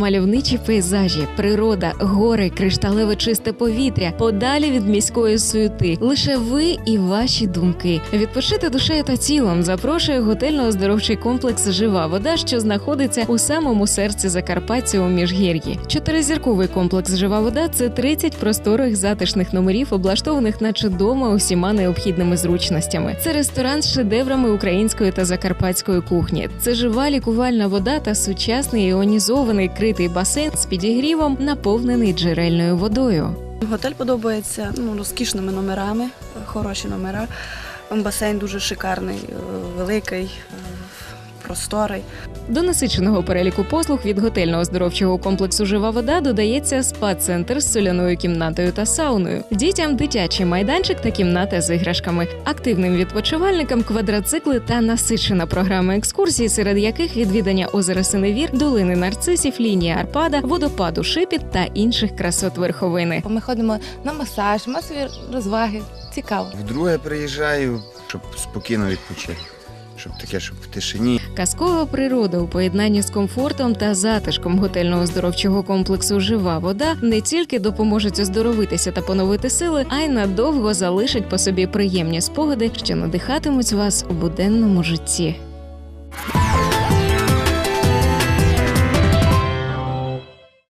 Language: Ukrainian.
мальовничі пейзажі, природа, гори, кришталеве чисте повітря, подалі від міської суєти. Лише ви і ваші думки. Відпочити душею та тілом запрошує готельно-оздоровчий комплекс Жива вода, що знаходиться у самому серці Закарпаття у Міжгір'ї. Чотиризірковий комплекс Жива вода це 30 просторих затишних номерів, облаштованих наче дома усіма необхідними зручностями. Це ресторан з шедеврами української та закарпатської кухні. Це жива лікувальна вода та сучасний іонізований критий басейн з підігрівом, наповнений джерельною водою. Готель подобається ну, розкішними номерами, хороші номера. Басейн дуже шикарний, е, великий, просторий. До насиченого переліку послуг від готельно-оздоровчого комплексу Жива вода додається спа-центр з соляною кімнатою та сауною, дітям дитячий майданчик та кімната з іграшками, активним відпочивальникам квадроцикли та насичена програма екскурсій, серед яких відвідання озера Синевір, долини нарцисів, лінії Арпада, водопаду Шипіт та інших красот верховини. Ми ходимо на масаж, масові розваги. Цікаво. Вдруге приїжджаю, щоб спокійно відпочити. Щоб таке, щоб в тишині. Казкова природа у поєднанні з комфортом та затишком готельного оздоровчого комплексу Жива вода не тільки допоможуть оздоровитися та поновити сили, а й надовго залишить по собі приємні спогади, що надихатимуть вас у буденному житті.